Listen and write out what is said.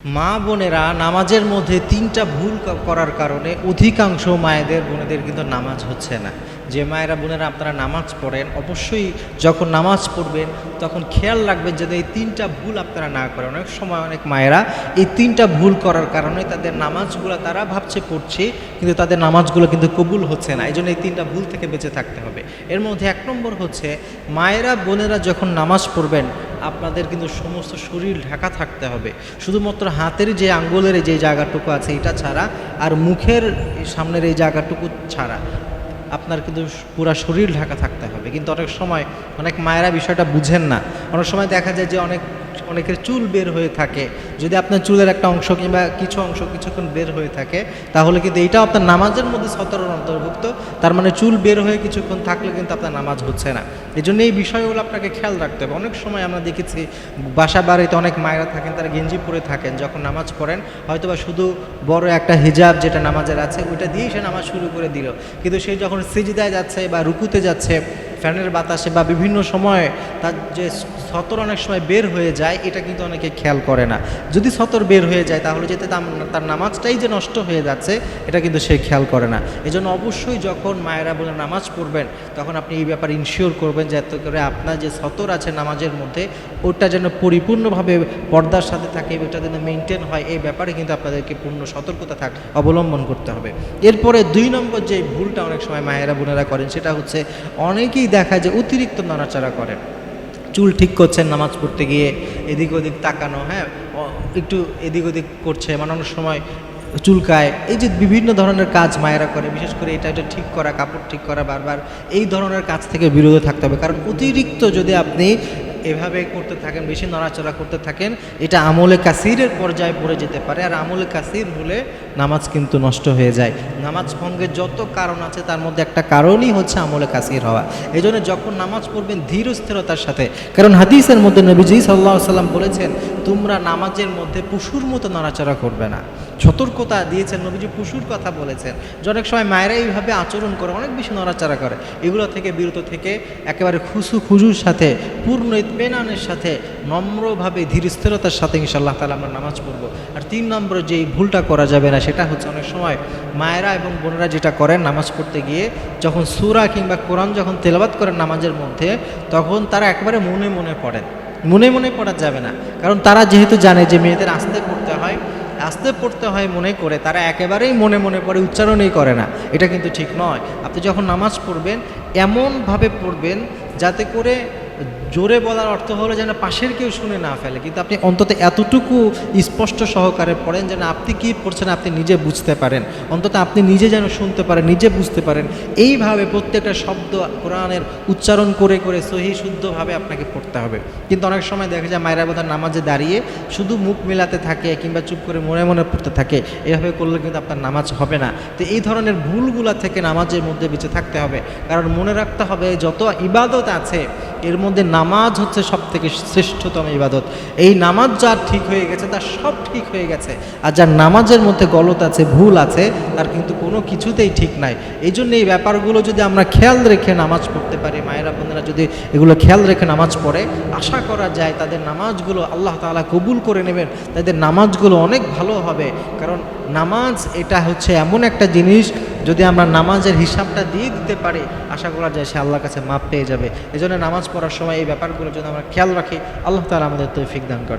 মা বোনেরা নামাজের মধ্যে তিনটা ভুল করার কারণে অধিকাংশ মায়েদের বোনেদের কিন্তু নামাজ হচ্ছে না। যে মায়েরা বোনেরা আপনারা নামাজ পড়েন, অবশ্যই যখন নামাজ পড়বেন, তখন খেয়াল রাখবেন যাতে এই তিনটা ভুল আপনারা না করেন। অনেক সময় অনেক মায়েরা এই তিনটা ভুল করার কারণে তাদের নামাজগুলো তারা ভাবছে পড়ছে, কিন্তু তাদের নামাজগুলো কিন্তু কবুল হচ্ছে না। এই জন্য এই তিনটা ভুল থেকে বেঁচে থাকতে হবে। এর মধ্যে এক নম্বর হচ্ছে, মায়েরা বোনেরা যখন নামাজ পড়বেন, আপনাদের কিন্তু সমস্ত শরীর ঢাকা থাকতে হবে। শুধুমাত্র হাতের যে আঙ্গুলের যে জায়গাটুকু আছে, এটা ছাড়া আর মুখের সামনের এই জায়গাটুকু ছাড়া। আপনার কিন্তু পুরো শরীর ঢাকা থাকতে হবে। কিন্তু অনেক সময় অনেক মায়েরা বিষয়টা বুঝেন না। অনেক সময় দেখা যায় যে অনেক অনেকের চুল বের হয়ে থাকে। যদি আপনার চুলের একটা অংশ কিংবা কিছু অংশ কিছুক্ষণ বের হয়ে থাকে, তাহলে কিন্তু এইটাও আপনার নামাজের মধ্যে সতরের অন্তর্ভুক্ত। তার মানে চুল বের হয়ে কিছুক্ষণ থাকলে কিন্তু আপনার নামাজ হচ্ছে না। এই জন্য এই বিষয়গুলো আপনাকে খেয়াল রাখতে হবে। অনেক সময় আমরা দেখেছি, বাসা বাড়িতে অনেক মায়েরা থাকেন, তারা গেঞ্জি পরে থাকেন, যখন নামাজ পড়েন, হয়তোবা শুধু বড় একটা হিজাব যেটা নামাজের আছে, ওইটা দিয়েই সে নামাজ শুরু করে দিল। কিন্তু সে যখন সিজদায় যাচ্ছে বা রুকুতে যাচ্ছে ফ্যানের বাতাসে বা বিভিন্ন সময়ে তার যে সতর অনেক সময় বের হয়ে যায়, এটা কিন্তু অনেকে খেয়াল করে না। যদি সতর বের হয়ে যায়, তাহলে যেতে তার- নামাজটাই যে নষ্ট হয়ে যাচ্ছে, এটা কিন্তু সে খেয়াল করে না। এজন্য জন্য অবশ্যই যখন মায়েরা বলে নামাজ পড়বেন, তখন আপনি এই ব্যাপারে ইনশিওর করবেন যাতে করে আপনার যে সতর আছে নামাজের মধ্যে ওটা যেন পরিপূর্ণভাবে পর্দার সাথে থাকে ওটা যেন মেনটেন হয়, এই ব্যাপারে কিন্তু আপনাদেরকে পূর্ণ সতর্কতা থাক, অবলম্বন করতে হবে। এরপরে দুই নম্বর যে ভুলটা অনেক সময় মায়েরা, বোনেরা করেন, সেটা হচ্ছে অনেকেই দেখায় যে অতিরিক্ত নাড়াচাড়া করেন চুল ঠিক করছেন নামাজ পড়তে গিয়ে, এদিক ওদিক তাকানো হ্যাঁ একটু এদিক ওদিক করছে মানে অনেক সময় চুলকায়, এই যে বিভিন্ন ধরনের কাজ মায়েরা করে, বিশেষ করে এটা এটা ঠিক করা, কাপড় ঠিক করা বারবার, এই ধরনের কাজ থেকে বিরত থাকতে হবে। কারণ অতিরিক্ত যদি আপনি এভাবে করতে থাকেন, বেশি নড়াচড়া করতে থাকেন, এটা আমলে কাসিরের পর্যায়ে পড়ে যেতে পারে। আর আমলে কাসির হলে নামাজ কিন্তু নষ্ট হয়ে যায়। নামাজ ভঙ্গের যত কারণ আছে, তার মধ্যে একটা কারণই হচ্ছে আমলে কাসির হওয়া। এই জন্য যখন নামাজ পড়বেন, ধীর স্থিরতার সাথে। কারণ হাদিসের মধ্যে নবীজি সাল্লাহ সাল্লাম বলেছেন, তোমরা নামাজের মধ্যে পশুর মতো নড়াচড়া করবে না। সতর্কতা দিয়েছেন নবীজি, পশুর কথা বলেছেন। যে অনেক সময় মায়েরা এইভাবে আচরণ করে, অনেক বেশি নড়াচড়া করে। এগুলো থেকে, বিরত থেকে একেবারে খুশু খুজুর সাথে পূর্ণ ইতমেনানের সাথে নম্রভাবে ধীর স্থিরতার সাথে ইনশাল্লাহ তালা আমরা নামাজ পড়ব। আর তিন নম্বরে যে ভুলটা করা যাবে না, সেটা হচ্ছে অনেক সময় মায়েরা এবং বোনেরা যেটা করেন নামাজ পড়তে গিয়ে, যখন সুরা কিংবা কোরআন যখন তেলাবাত করেন নামাজের মধ্যে, তখন তারা একেবারে মনে মনে পড়েন। মনে মনে পড়া যাবে না। কারণ তারা যেহেতু জানে যে মেয়েদের আস্তে পড়তে হয়, আস্তে পড়তে হয় মনে করে তারা একেবারেই মনে মনে পড়ে, উচ্চারণই করে না। এটা কিন্তু ঠিক নয়। আপনি যখন নামাজ পড়বেন, এমনভাবে পড়বেন যাতে করে জোরে বলার অর্থ হলো যেন পাশের কেউ শুনে না ফেলে। কিন্তু আপনি অন্তত এতটুকু স্পষ্ট সহকারে পড়েন যেন আপনি কী পড়ছেন আপনি নিজে বুঝতে পারেন। অন্তত আপনি নিজে যেন শুনতে পারেন, নিজে বুঝতে পারেন। এইভাবে প্রত্যেকটা শব্দ কোরআনের উচ্চারণ করে করে সহি শুদ্ধভাবে আপনাকে পড়তে হবে। কিন্তু অনেক সময় দেখা যায় মায়েরা বোধহয় নামাজে দাঁড়িয়ে শুধু মুখ মেলাতে থাকে কিংবা চুপ করে মনে মনে পড়তে থাকে। এভাবে করলে কিন্তু আপনার নামাজ হবে না। তো এই ধরনের ভুলগুলা থেকে নামাজের মধ্যে বেঁচে থাকতে হবে। কারণ মনে রাখতে হবে যত ইবাদত আছে এর মধ্যে নামাজ হচ্ছে সব থেকে শ্রেষ্ঠতম ইবাদত। এই নামাজ যার ঠিক হয়ে গেছে, তার সব ঠিক হয়ে গেছে। আর যার নামাজের মধ্যে গলত আছে, ভুল আছে, তার কিন্তু কোনো কিছুতেই ঠিক নাই। এই জন্য এই ব্যাপারগুলো যদি আমরা খেয়াল রেখে নামাজ পড়তে পারি, মায়েরা, বোনেরা যদি এগুলো খেয়াল রেখে নামাজ পড়ে, আশা করা যায় তাদের নামাজগুলো আল্লাহ তাআলা কবুল করে নেবেন, তাদের নামাজগুলো অনেক ভালো হবে। কারণ নামাজ এটা হচ্ছে এমন একটা জিনিস যদি আমরা নামাজের হিসাবটা দিয়ে দিতে পারি, আশা করা যায় সে আল্লাহর কাছে মাপ পেয়ে যাবে। এই জন্য নামাজ পড়ার সময় এই ব্যাপারগুলো যদি আমরা খেয়াল রাখি। আল্লাহ তালা আমাদের তৌফিক দান করেন।